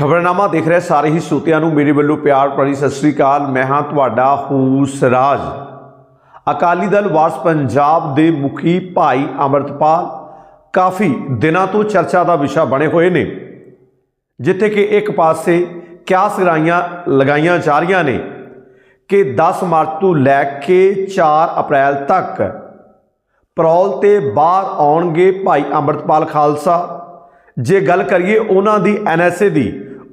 ਖਬਰਨਾਮਾ ਦੇਖ ਰਹੇ ਸਾਰੇ ਹੀ ਸੂਤਿਆਂ ਨੂੰ ਮੇਰੇ ਵੱਲੋਂ ਪਿਆਰ ਭਰੀ ਸਤਿ ਸ੍ਰੀ ਅਕਾਲ। ਮੈਂ ਹਾਂ ਤੁਹਾਡਾ ਹੂਸ ਰਾਜ। ਅਕਾਲੀ ਦਲ ਵਾਰਸ ਪੰਜਾਬ ਦੇ ਮੁਖੀ ਭਾਈ ਅਮਰਤਪਾਲ ਕਾਫੀ ਦਿਨਾਂ ਤੋਂ ਚਰਚਾ ਦਾ ਵਿਸ਼ਾ ਬਣੇ ਹੋਏ ਨੇ, ਜਿੱਥੇ ਕਿ ਇੱਕ ਪਾਸੇ ਕਿਆਸ ਗਰਾਈਆਂ ਲਗਾਈਆਂ ਜਾ ਰਹੀਆਂ ਨੇ ਕਿ 10 ਮਾਰਚ ਤੋਂ ਲੈ ਕੇ 4 ਅਪ੍ਰੈਲ ਤੱਕ ਪਰੌਲ ਤੇ ਬਾਹਰ ਆਉਣਗੇ ਭਾਈ ਅੰਮ੍ਰਿਤਪਾਲ ਖਾਲਸਾ। ਜੇ ਗੱਲ ਕਰੀਏ ਉਹਨਾਂ ਦੀ ਐਨਐਸਏ ਦੀ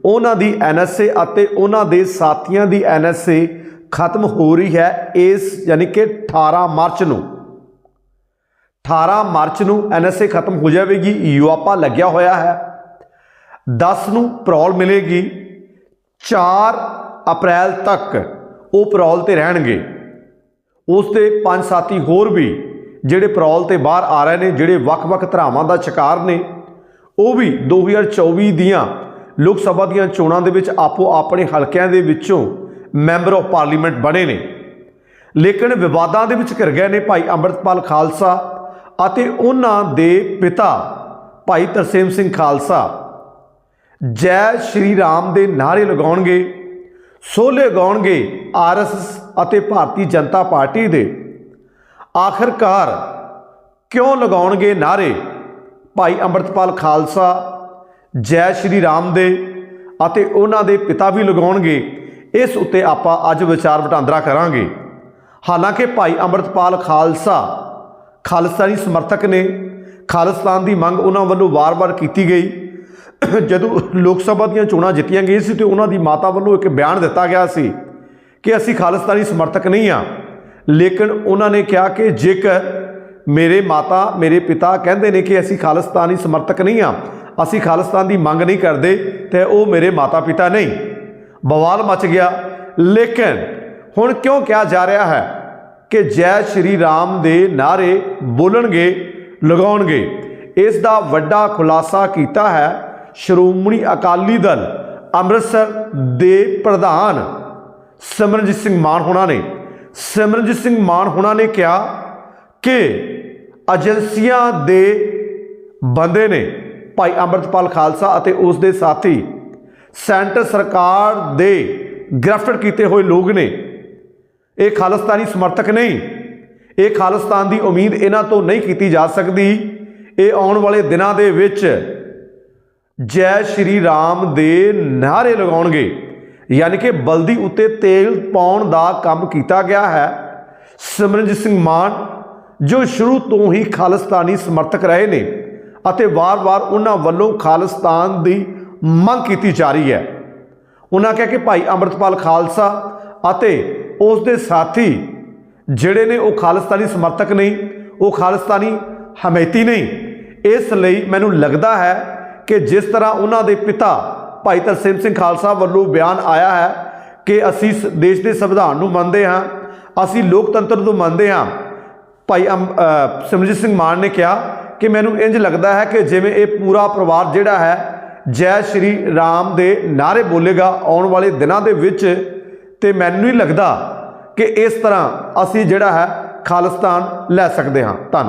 ਉਹਨਾਂ ਦੀ ਐਨਐਸਏ ਅਤੇ ਉਹਨਾਂ ਦੇ ਸਾਥੀਆਂ ਦੀ ਐਨਐਸਏ ਖਤਮ ਹੋ ਰਹੀ ਹੈ ਇਸ ਯਾਨੀ ਕਿ 18 ਮਾਰਚ ਨੂੰ। 18 ਮਾਰਚ ਨੂੰ ਐਨਐਸਏ ਖਤਮ ਹੋ ਜਾਵੇਗੀ, ਯੂਆਪਾ ਲੱਗਿਆ ਹੋਇਆ ਹੈ। 10 ਨੂੰ ਪ੍ਰੌਲ ਮਿਲੇਗੀ 4 ਅਪ੍ਰੈਲ ਤੱਕ ਉਹ ਪ੍ਰੌਲ ਤੇ ਰਹਿਣਗੇ। ਉਸ ਦੇ ਪੰਜ ਸਾਥੀ ਹੋਰ ਵੀ ਜਿਹੜੇ ਪ੍ਰੌਲ ਤੇ ਬਾਹਰ ਆ ਰਹੇ ਨੇ, ਜਿਹੜੇ ਵੱਖ-ਵੱਖ ਧਰਾਵਾਂ ਦਾ ਸ਼ਿਕਾਰ ਨੇ, ਉਹ ਵੀ 2024 ਦੀਆਂ ਲੋਕ ਸਭਾ ਦੀਆਂ ਚੋਣਾਂ ਦੇ ਵਿੱਚ ਆਪੋ ਆਪਣੇ ਹਲਕਿਆਂ ਦੇ ਵਿੱਚੋਂ ਮੈਂਬਰ ਆਫ ਪਾਰਲੀਮੈਂਟ ਬਣੇ ਨੇ। ਲੇਕਿਨ ਵਿਵਾਦਾਂ ਦੇ ਵਿੱਚ ਘਿਰ ਗਏ ਨੇ ਭਾਈ ਅੰਮ੍ਰਿਤਪਾਲ ਖਾਲਸਾ ਅਤੇ ਉਹਨਾਂ ਦੇ ਪਿਤਾ ਭਾਈ ਤਰਸੇਮ ਸਿੰਘ ਖਾਲਸਾ। ਜੈ ਸ਼੍ਰੀ ਰਾਮ ਦੇ ਨਾਰੇ ਲਗਾਉਣਗੇ ਸੋਲੇ ਗਾਉਣਗੇ ਆਰਐਸਐਸ ਅਤੇ ਭਾਰਤੀ ਜਨਤਾ ਪਾਰਟੀ ਦੇ। ਆਖਰਕਾਰ ਕਿਉਂ ਲਗਾਉਣਗੇ ਨਾਰੇ ਭਾਈ ਅੰਮ੍ਰਿਤਪਾਲ ਖਾਲਸਾ ਜੈ ਸ਼੍ਰੀ ਰਾਮ ਦੇ ਅਤੇ ਉਹਨਾਂ ਦੇ ਪਿਤਾ ਵੀ ਲਗਾਉਣਗੇ, ਇਸ ਉੱਤੇ ਆਪਾਂ ਅੱਜ ਵਿਚਾਰ ਵਟਾਂਦਰਾ ਕਰਾਂਗੇ। ਹਾਲਾਂਕਿ ਭਾਈ ਅੰਮ੍ਰਿਤਪਾਲ ਖਾਲਸਾ ਖਾਲਿਸਤਾਨੀ ਸਮਰਥਕ ਨੇ ਖਾਲਿਸਤਾਨ ਦੀ ਮੰਗ ਉਹਨਾਂ ਵੱਲੋਂ ਵਾਰ-ਵਾਰ ਕੀਤੀ ਗਈ। ਜਦੋਂ ਲੋਕ ਸਭਾ ਦੀਆਂ ਚੋਣਾਂ ਜਿੱਤੀਆਂ ਗਈਆਂ ਸੀ ਤੇ ਉਹਨਾਂ ਦੀ ਮਾਤਾ ਵੱਲੋਂ ਇੱਕ ਬਿਆਨ ਦਿੱਤਾ ਗਿਆ ਸੀ ਕਿ ਅਸੀਂ ਖਾਲਿਸਤਾਨੀ ਸਮਰਥਕ ਨਹੀਂ ਆ ਲੇਕਿਨ ਉਹਨਾਂ ਨੇ ਕਿਹਾ ਕਿ ਜੇਕਰ ਮੇਰੇ ਮਾਤਾ, ਮੇਰੇ ਪਿਤਾ ਕਹਿੰਦੇ ਨੇ ਕਿ ਅਸੀਂ ਖਾਲਿਸਤਾਨੀ ਸਮਰਥਕ ਨਹੀਂ ਆ ਅਸੀਂ ਖਾਲਿਸਤਾਨ ਦੀ ਮੰਗ ਨਹੀਂ ਕਰਦੇ ਤੇ ਉਹ ਮੇਰੇ ਮਾਤਾ ਪਿਤਾ ਨਹੀਂ। ਬਵਾਲ ਮਚ ਗਿਆ। ਲੇਕਿਨ ਹੁਣ ਕਿਉਂ ਕਿਹਾ ਜਾ ਰਿਹਾ ਹੈ ਕਿ ਜੈ ਸ਼੍ਰੀ ਰਾਮ ਦੇ ਨਾਰੇ ਬੋਲਣਗੇ, ਲਗਾਉਣਗੇ? ਇਸ ਦਾ ਵੱਡਾ ਖੁਲਾਸਾ ਕੀਤਾ ਹੈ ਸ਼੍ਰੋਮਣੀ ਅਕਾਲੀ ਦਲ ਅੰਮ੍ਰਿਤਸਰ ਦੇ ਪ੍ਰਧਾਨ ਸਿਮਰਨਜੀਤ ਸਿੰਘ ਮਾਨ ਹੋਣਾ ਨੇ। ਸਿਮਰਨਜੀਤ ਸਿੰਘ ਮਾਨ ਹੋਣਾ ਨੇ ਕਿਹਾ ਕਿ ਏਜੰਸੀਆਂ ਦੇ ਬੰਦੇ ਨੇ ਭਾਈ ਅੰਮ੍ਰਿਤਪਾਲ ਖਾਲਸਾ ਅਤੇ ਉਸ ਦੇ ਸਾਥੀ ਸੈਂਟਰ ਸਰਕਾਰ ਦੇ ਗ੍ਰਿਫਤਾਰ ਕੀਤੇ ਹੋਏ ਲੋਕ ਨੇ। ਇਹ ਖਾਲਿਸਤਾਨੀ ਸਮਰਥਕ ਨਹੀਂ। ਇਹ ਖਾਲਿਸਤਾਨ ਦੀ ਉਮੀਦ ਇਹਨਾਂ ਤੋਂ ਨਹੀਂ ਕੀਤੀ ਜਾ ਸਕਦੀ। ਇਹ ਆਉਣ ਵਾਲੇ ਦਿਨਾਂ ਦੇ ਵਿੱਚ ਜੈ ਸ਼੍ਰੀ ਰਾਮ ਦੇ ਨਾਰੇ ਲਗਾਉਣਗੇ। ਯਾਨੀ ਕਿ ਬਲਦੀ ਉੱਤੇ ਤੇਲ ਪਾਉਣ ਦਾ ਕੰਮ ਕੀਤਾ ਗਿਆ ਹੈ। ਸਿਮਰਨਜੀਤ ਸਿੰਘ ਮਾਨ, ਜੋ ਸ਼ੁਰੂ ਤੋਂ ਹੀ ਖਾਲਿਸਤਾਨੀ ਸਮਰਥਕ ਰਹੇ ਨੇ। ਅਤੇ ਵਾਰ-ਵਾਰ ਉਹਨਾਂ ਵੱਲੋਂ ਖਾਲਿਸਤਾਨ ਦੀ ਮੰਗ ਕੀਤੀ ਜਾ ਰਹੀ ਹੈ। ਉਹਨਾਂ ਕਿਹਾ ਕਿ ਭਾਈ ਅੰਮ੍ਰਿਤਪਾਲ ਖਾਲਸਾ ਅਤੇ ਉਸ ਦੇ ਸਾਥੀ ਜਿਹੜੇ ਨੇ ਉਹ ਖਾਲਿਸਤਾਨੀ ਸਮਰਥਕ ਨਹੀਂ, ਉਹ ਖਾਲਿਸਤਾਨੀ ਹਮੈਤੀ ਨਹੀਂ। ਇਸ ਲਈ ਮੈਨੂੰ ਲੱਗਦਾ ਹੈ ਕਿ ਜਿਸ ਤਰ੍ਹਾਂ ਉਹਨਾਂ ਦੇ ਪਿਤਾ ਭਾਈ ਤਰਸੇਮ ਸਿੰਘ ਖਾਲਸਾ ਵੱਲੋਂ ਬਿਆਨ ਆਇਆ ਹੈ ਕਿ ਅਸੀਂ ਸ- ਦੇਸ਼ ਦੇ ਸੰਵਿਧਾਨ ਨੂੰ ਮੰਨਦੇ ਹਾਂ, ਅਸੀਂ ਲੋਕਤੰਤਰ ਨੂੰ ਮੰਨਦੇ ਹਾਂ, ਭਾਈ ਅਮ- ਸਿਮਰਜੀਤ ਸਿੰਘ ਮਾਨ ਨੇ ਕਿਹਾ ਕਿ ਮੈਨੂੰ ਇੰਜ ਲੱਗਦਾ ਹੈ ਕਿ ਜਿਵੇਂ ਇਹ ਪੂਰਾ ਪਰਿਵਾਰ ਜਿਹੜਾ ਹੈ, ਜੈ ਸ਼੍ਰੀ ਰਾਮ ਦੇ ਨਾਰੇ ਬੋਲੇਗਾ ਆਉਣ ਵਾਲੇ ਦਿਨਾਂ ਦੇ ਵਿੱਚ, ਤੇ ਮੈਨੂੰ ਨਹੀਂ ਲੱਗਦਾ ਕਿ ਇਸ ਤਰ੍ਹਾਂ ਅਸੀਂ ਜਿਹੜਾ ਹੈ ਖਾਲਿਸਤਾਨ ਲੈ ਸਕਦੇ ਹਾਂ। ਧੰਨਵਾਦ।